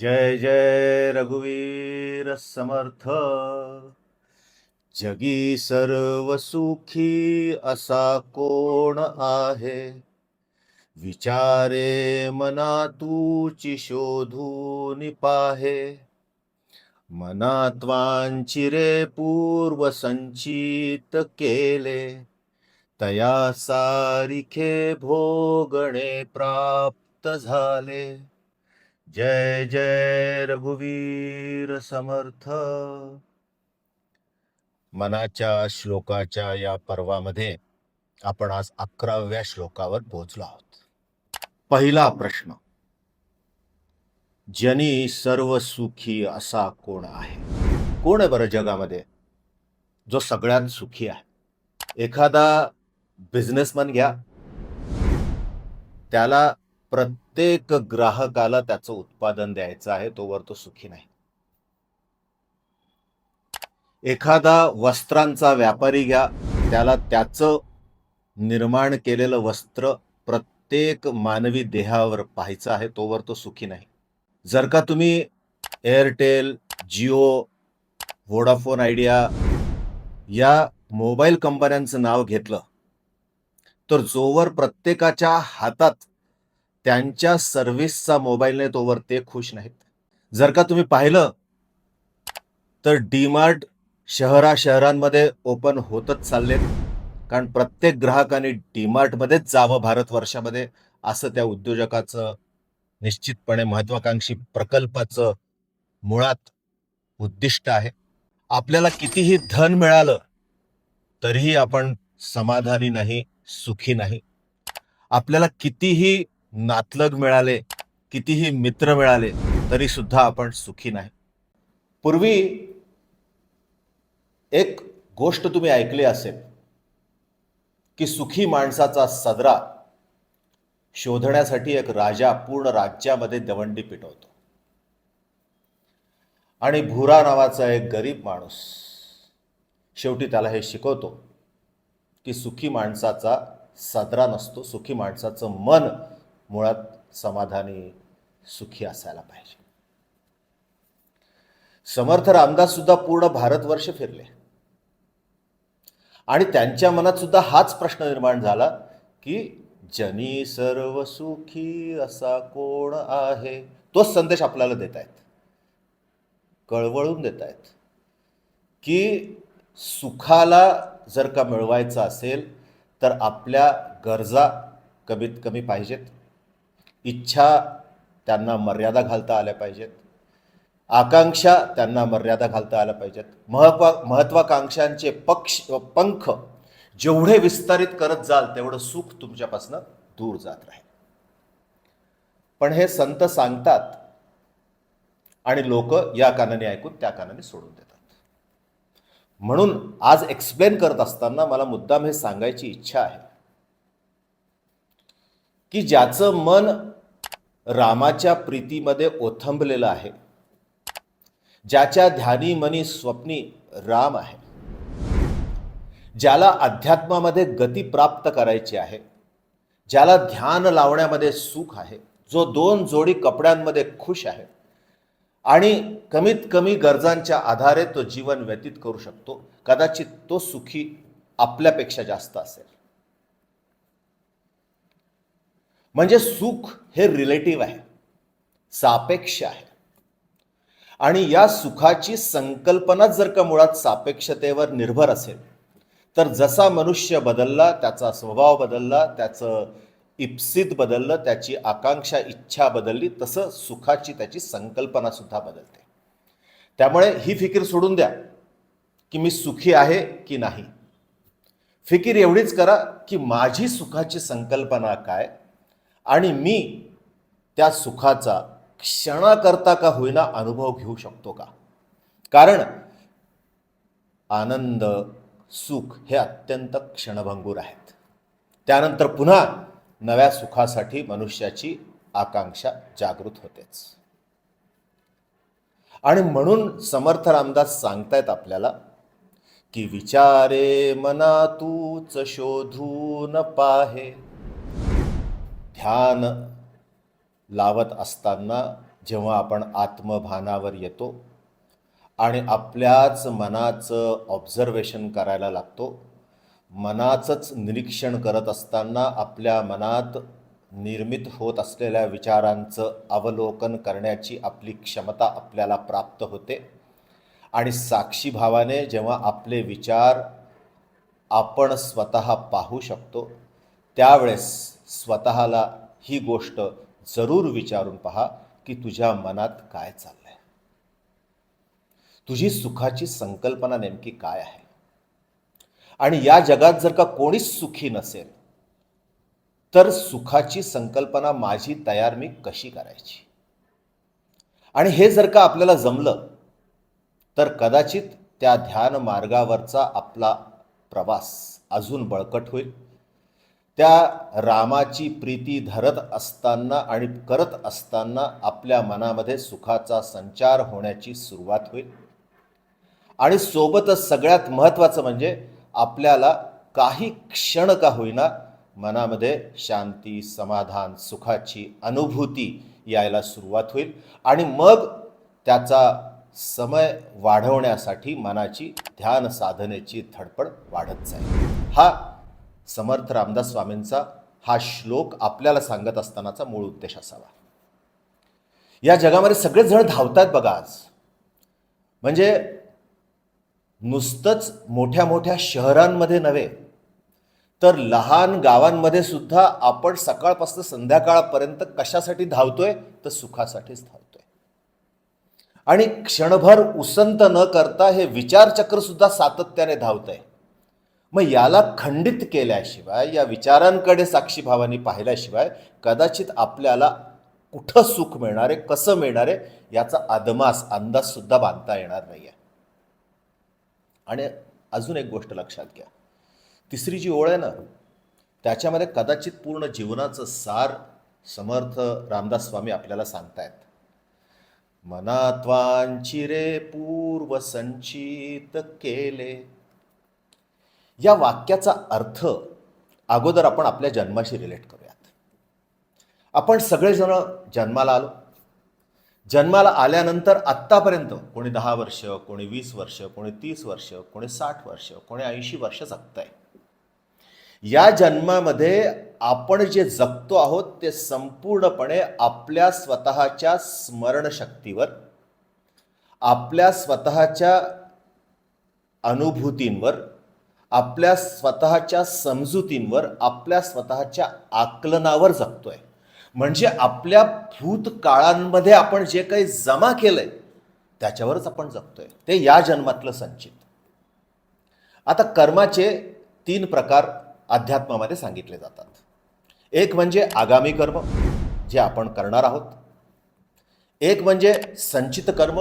जय जय रघुवीर समर्थ। जगी सर्व सुखी असा कोण आहे? विचारे मना तूची शोधून पाहे मनात्वांची रे पूर्व संचित केले। तया सारिखे भोगणे प्राप्त झाले। जय जय रघुवीर समर्थ. मनाच्या श्लोकाच्या या पर्वामध्ये आपण आज अकराव्या श्लोकावर पोहोचलो आहोत. पहिला प्रश्न. जनी सर्व सुखी असा कोण आहे? कोण आहे बरं जगामध्ये? जो सगळ्यात सुखी आहे? एखादा बिझनेसमॅन घ्या. त्याला प्रत्येक ग्राहकाला त्याचं उत्पादन द्यायचं आहे तोवर तो सुखी नाही. एखादा वस्त्रांचा व्यापारी घ्या त्याला त्याचं निर्माण केलेलं वस्त्र प्रत्येक मानवी देहावर पाहायचं आहे तोवर तो सुखी नाही. जर का तुम्ही एअरटेल जिओ वोडाफोन आयडिया या मोबाईल कंपन्यांचं नाव घेतलं तर जोवर प्रत्येकाच्या हातात त्यांच्या सर्व्हिसचा मोबाईल नाही तोवर ते खुश नाहीत. जर का तुम्ही पाहिलं तर डीमार्ट शहरा शहरांमध्ये ओपन होतच चाललेत. कारण प्रत्येक ग्राहकाने डीमार्टमध्येच जावं भारतवर्षामध्ये असं त्या उद्योजकाचं निश्चितपणे महत्वाकांक्षी प्रकल्पाचं मुळात उद्दिष्ट आहे. आपल्याला कितीही धन मिळालं तरीही आपण समाधानी नाही सुखी नाही. आपल्याला कितीही नातलग मिळाले कितीही मित्र मिळाले तरी सुद्धा आपण सुखी नाही. पूर्वी एक गोष्ट तुम्ही ऐकली असेल की सुखी माणसाचा सदरा शोधण्यासाठी एक राजा पूर्ण राज्यामध्ये दवंडी पिटवतो. आणि भुरा नावाचा एक गरीब माणूस शेवटी त्याला हे शिकवतो की सुखी माणसाचा सदरा नसतो सुखी माणसाचं मन मुळात समाधानी सुखी असायला पाहिजे. समर्थ रामदास सुद्धा पूर्ण भारतवर्ष फिरले. आणि त्यांच्या मनात सुद्धा हाच प्रश्न निर्माण झाला की जनी सर्व सुखी असा कोण आहे? तोच संदेश आपल्याला देत आहेत. कळवळून देत आहेत. की सुखाला जर का मिळवायचं असेल तर आपल्या गरजा कमीत कमी पाहिजेत. इच्छा त्यांना मर्यादा घालता आल्या पाहिजेत. आकांक्षा त्यांना मर्यादा घालता आल्या पाहिजेत. महत्वा महत्वाकांक्षांचे पक्ष पंख जेवढे विस्तारित करत जाल तेवढं सुख तुमच्यापासून दूर जात राहील. पण हे संत सांगतात आणि लोक या कानाने ऐकून त्या कानाने सोडून देतात. म्हणून आज एक्सप्लेन करत असताना मला मुद्दाम हे सांगायची इच्छा आहे. की ज्याचं मन रामाच्या प्रीतीमध्ये ओथंबलेलं आहे. ज्याच्या ध्यानी मनी स्वप्नी राम आहे. ज्याला अध्यात्मामध्ये गती प्राप्त करायची आहे. ज्याला ध्यान लावण्यामध्ये सुख आहे. जो दोन जोडी कपड्यांमध्ये खुश आहे. आणि कमीत कमी गरजांच्या आधारे तो जीवन व्यतीत करू शकतो. कदाचित तो सुखी आपल्यापेक्षा जास्त असेल. म्हणजे सुख हे रिलेटिव्ह आहे. सापेक्ष आहे. आणि या सुखाची संकल्पनाच जर का मुळात सापेक्षतेवर निर्भर असेल तर जसा मनुष्य बदलला त्याचा स्वभाव बदलला त्याचं इप्सित बदललं त्याची आकांक्षा इच्छा बदलली तसं सुखाची त्याची संकल्पना सुद्धा बदलते. त्यामुळे ही फिकीर सोडून द्या की मी सुखी आहे की नाही. फिकीर एवढीच करा की माझी सुखाची संकल्पना काय आणि मी त्या सुखाचा क्षणाकरता का होईना अनुभव घेऊ शकतो का? कारण आनंद सुख हे अत्यंत क्षणभंगूर आहेत. त्यानंतर पुन्हा नव्या सुखासाठी मनुष्याची आकांक्षा जागृत होतेच. आणि म्हणून समर्थ रामदास सांगतायत आपल्याला की विचारे मना तूच शोधून पाहे. ध्यान लावत असताना जेव्हा आपण आत्मभानावर येतो आणि आपल्याच मनाचं ऑब्झर्वेशन करायला लागतो मनाचंच निरीक्षण करत असताना आपल्या मनात निर्मित होत असलेल्या विचारांचं अवलोकन करण्याची आपली क्षमता आपल्याला प्राप्त होते. आणि साक्षीभावाने जेव्हा आपले विचार आपण स्वतः पाहू शकतो त्यावेळेस स्वतःला ही गोष्ट जरूर विचारून पहा की तुझ्या मनात काय चाललंय. तुझी सुखाची संकल्पना नेमकी काय आहे? आणि या जगात जर का कोणीच सुखी नसेल तर सुखाची संकल्पना माझी तयार मी कशी करायची? आणि हे जर का आपल्याला जमलं तर कदाचित त्या ध्यान मार्गावरचा आपला प्रवास अजून बळकट होईल. त्या रामाची प्रीती धरत असताना आणि करत असताना आपल्या मनामध्ये सुखाचा संचार होण्याची सुरुवात होईल. आणि सोबतच सगळ्यात महत्त्वाचं म्हणजे आपल्याला काही क्षण का होईना मनामध्ये शांती समाधान सुखाची अनुभूती यायला सुरुवात होईल. आणि मग त्याचा समय वाढवण्यासाठी मनाची ध्यान साधनेची धडपड वाढत जाईल. हा समर्थ रामदास स्वामींचा हा श्लोक आपल्याला सांगत असतानाचा मूळ उद्देश असावा. या जगामध्ये सगळेच जण धावतात बघा आज. म्हणजे नुसतंच मोठ्या मोठ्या शहरांमध्ये नव्हे तर लहान गावांमध्ये सुद्धा आपण सकाळपासून संध्याकाळपर्यंत कशासाठी धावतोय? तर सुखासाठीच धावतोय. आणि क्षणभर उसंत न करता हे विचारचक्र सुद्धा सातत्याने धावतंय. मग याला खंडित केल्याशिवाय या विचारांकडे साक्षीभावाने पाहिल्याशिवाय कदाचित आपल्याला कुठं सुख मिळणार आहे कसं मिळणार आहे याचा अदमास अंदाजसुद्धा बांधता येणार नाही आहे आणि अजून एक गोष्ट लक्षात घ्या. तिसरी जी ओळ आहे ना त्याच्यामध्ये कदाचित पूर्ण जीवनाचं सार समर्थ रामदास स्वामी आपल्याला सांगतायत. मनात्वांची रे पूर्व संचित केले. या वाक्याचा अर्थ अगोदर आपण आपल्या जन्माशी रिलेट करूयात. आपण सगळेजण जन्माला आलो. जन्माला आल्यानंतर आत्तापर्यंत कोणी दहा वर्ष कोणी वीस वर्ष कोणी तीस वर्ष कोणी साठ वर्ष कोणी ऐंशी वर्ष जगतंय. या जन्मामध्ये आपण जे जगतो आहोत ते संपूर्णपणे आपल्या स्वतःच्या स्मरणशक्तीवर आपल्या स्वतःच्या अनुभूतींवर आपल्या स्वतःच्या समजुतींवर आपल्या स्वतःच्या आकलनावर जगतोय. म्हणजे आपल्या भूतकाळांमध्ये आपण जे काही जमा केलंय त्याच्यावरच आपण जगतोय. ते या जन्मातलं संचित. आता कर्माचे तीन प्रकार अध्यात्मामध्ये सांगितले जातात. एक म्हणजे आगामी कर्म जे आपण करणार आहोत. एक म्हणजे संचित कर्म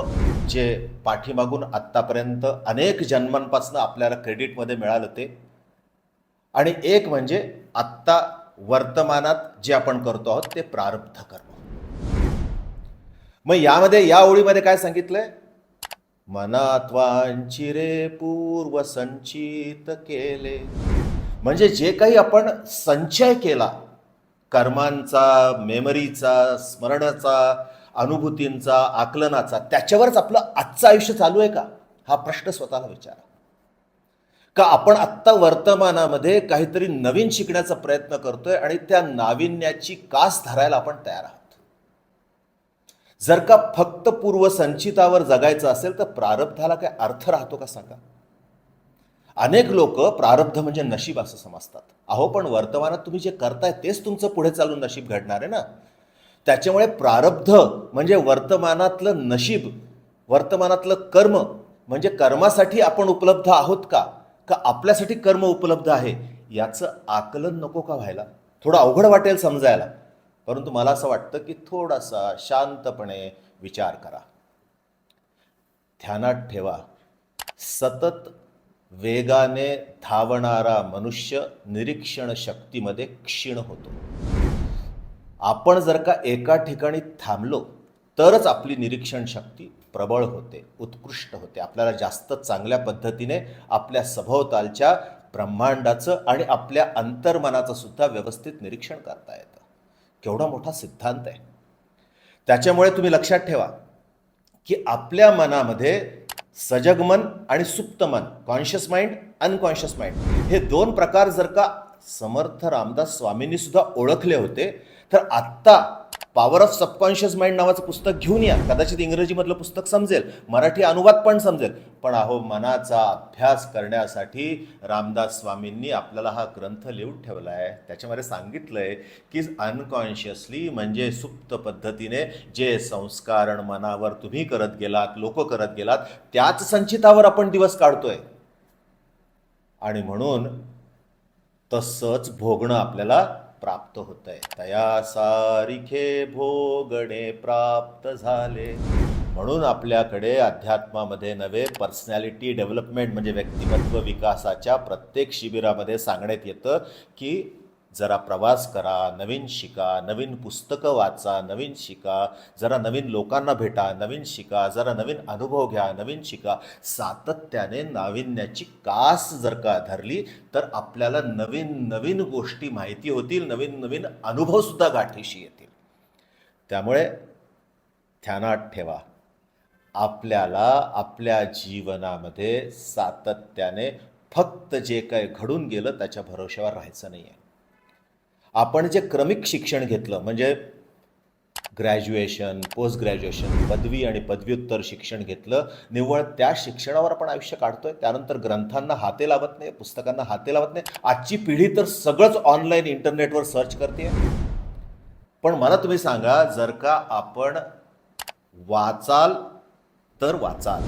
जे पाठीमागून आत्तापर्यंत अनेक जन्मांपासून आपल्याला क्रेडिटमध्ये मिळालं ते. आणि एक म्हणजे आत्ता वर्तमानात जे आपण करतो आहोत ते प्रारब्ध कर्म. मग यामध्ये या ओळीमध्ये काय सांगितलंय? मनात्वांची रे पूर्व संचित केले. म्हणजे जे काही आपण संचय केला कर्मांचा मेमरीचा स्मरणाचा अनुभूतींचा आकलनाचा त्याच्यावरच आपलं आजचं आयुष्य चालू आहे का? हा प्रश्न स्वतःला विचारा. का आपण आत्ता वर्तमानामध्ये काहीतरी नवीन शिकण्याचा प्रयत्न करतोय आणि त्या नाविन्याची कास धरायला आपण तयार आहोत? जर का फक्त पूर्वसंचितावर जगायचं असेल तर प्रारब्धाला काय अर्थ राहतो का सांगा? अनेक लोक प्रारब्ध म्हणजे नशीब असं समजतात. अहो पण वर्तमानात तुम्ही जे करताय तेच तुमचं पुढे चालून नशीब घडणार आहे ना? त्याच्यामुळे प्रारब्ध म्हणजे वर्तमानातलं नशीब वर्तमानातलं कर्म म्हणजे कर्मासाठी आपण उपलब्ध आहोत का? का आपल्यासाठी कर्म उपलब्ध आहे? याचं आकलन नको का व्हायला? थोडं अवघड वाटेल समजायला. परंतु मला असं वाटतं की थोडासा शांतपणे विचार करा. ध्यानात ठेवा. सतत वेगाने धावणारा मनुष्य निरीक्षण शक्तीमध्ये क्षीण होतो. आपण जर का एका ठिकाणी थांबलो तरच आपली निरीक्षण शक्ती प्रबळ होते उत्कृष्ट होते. आपल्याला जास्त चांगल्या पद्धतीने आपल्या सभोवतालच्या ब्रह्मांडाचं आणि आपल्या अंतर्मनाचं सुद्धा व्यवस्थित निरीक्षण करता येतं. केवढा मोठा सिद्धांत आहे. त्याच्यामुळे तुम्ही लक्षात ठेवा की आपल्या मनामध्ये सजग मन आणि सुप्त मन कॉन्शियस माइंड अनकॉन्शियस माइंड हे दोन प्रकार जर का समर्थ रामदास स्वामींनी सुद्धा ओळखले होते. तर आत्ता पॉवर ऑफ सबकॉन्शियस माइंड नावाचं पुस्तक घेऊन या. कदाचित इंग्रजीमधलं पुस्तक समजेल मराठी अनुवाद पण समजेल. पण अहो मनाचा अभ्यास करण्यासाठी रामदास स्वामींनी आपल्याला हा ग्रंथ लिहून ठेवला आहे त्याच्यामध्ये सांगितलंय की अनकॉन्शियसली म्हणजे सुप्त पद्धतीने जे संस्कारण मनावर तुम्ही करत गेलात लोक करत गेलात त्याच संचितावर आपण दिवस काढतोय. आणि म्हणून तसंच भोगणं आपल्याला प्राप्त होत आहे तया सारिखे भोगणे प्राप्त झाले. म्हणून आपल्याकडे अध्यात्मामध्ये नवे पर्सनॅलिटी डेव्हलपमेंट म्हणजे व्यक्तिमत्व विकासाच्या प्रत्येक शिबिरामध्ये सांगण्यात येतं की जरा प्रवास करा नवीन शिका नवीन पुस्तकं वाचा नवीन शिका जरा नवीन लोकांना भेटा नवीन शिका जरा नवीन अनुभव घ्या नवीन शिका. सातत्याने नाविन्याची कास जर का धरली तर आपल्याला नवीन नवीन गोष्टी माहिती होतील नवीन नवीन अनुभवसुद्धा गाठीशी येतील. त्यामुळे ध्यानात ठेवा. आपल्याला आपल्या जीवनामध्ये सातत्याने फक्त जे काय घडून गेलं त्याच्या भरोश्यावर राहायचं नाही आहे आपण जे क्रमिक शिक्षण घेतलं म्हणजे ग्रॅज्युएशन पोस्ट ग्रॅज्युएशन पदवी आणि पदव्युत्तर शिक्षण घेतलं निव्वळ त्या शिक्षणावर आपण आयुष्य काढतोय. त्यानंतर ग्रंथांना हाते लावत नाही पुस्तकांना हाते लावत नाही. आजची पिढी तर सगळंच ऑनलाईन इंटरनेटवर सर्च करते पण मला तुम्ही सांगा जर का आपण वाचाल तर वाचाल.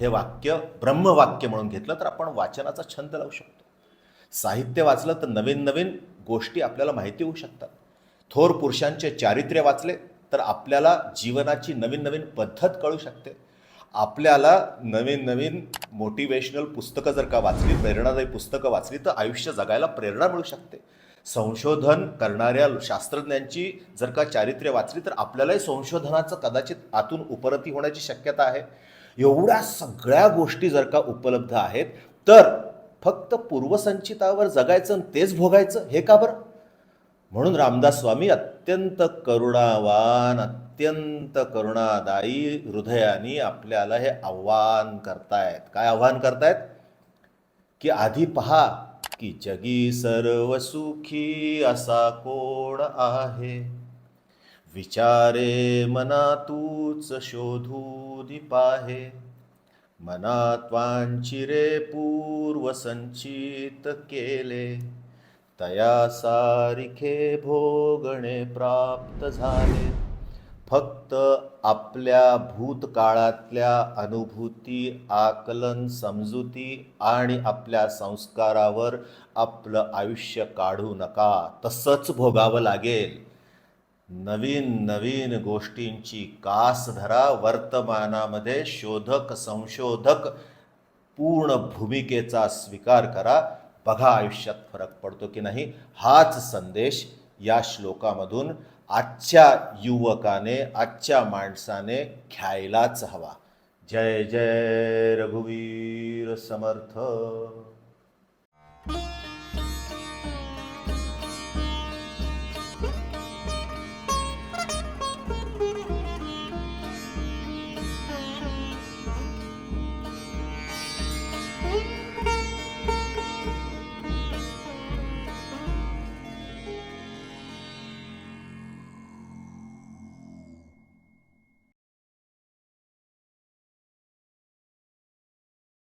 हे वाक्य ब्रह्मवाक्य म्हणून घेतलं तर आपण वाचनाचा छंद लावू शकतो. साहित्य वाचलं तर नवीन नवीन गोष्टी आपल्याला माहिती होऊ शकतात. थोर पुरुषांचे चारित्र्य वाचले तर आपल्याला जीवनाची नवीन नवीन पद्धत कळू शकते. आपल्याला नवीन नवीन मोटिवेशनल पुस्तकं जर का वाचली प्रेरणादायी पुस्तकं वाचली तर आयुष्य जगायला प्रेरणा मिळू शकते. संशोधन करणाऱ्या शास्त्रज्ञांची जर का चारित्र्य वाचली तर आपल्यालाही संशोधनाचं कदाचित आतून उपरती होण्याची शक्यता आहे. एवढ्या सगळ्या गोष्टी जर का उपलब्ध आहेत तर फक्त पूर्वसंचितावर जगायचं आणि तेच भोगायचं हे का बरं? म्हणून रामदास स्वामी अत्यंत करुणावान अत्यंत करुणादायी हृदयाने आपल्याला हे आव्हान करतायत. काय आव्हान करतायत? की आधी पहा की जगी सर्व सुखी असा कोण आहे? विचारे मना तूच शोधू पाहे मनात वांचिरे पूर्व केले तया सारिखे भोगणे प्राप्त झाले. फक्त आपल्या भूतकाळातल्या अनुभूती आकलन समजुती आणि आपल्या संस्कारावर आपलं आयुष्य काढू नका. तसंच भोगावं लागेल. नवीन नवीन गोष्टींची कास धरा वर्तमानामध्ये शोधक संशोधक पूर्ण भूमिकेचा स्वीकार करा. बघा आयुष्यात फरक पडतो की नाही. हाच संदेश या श्लोकामधून आजच्या युवकाने आजच्या माणसाने घ्यायलाच हवा. जय जय रघुवीर समर्थ.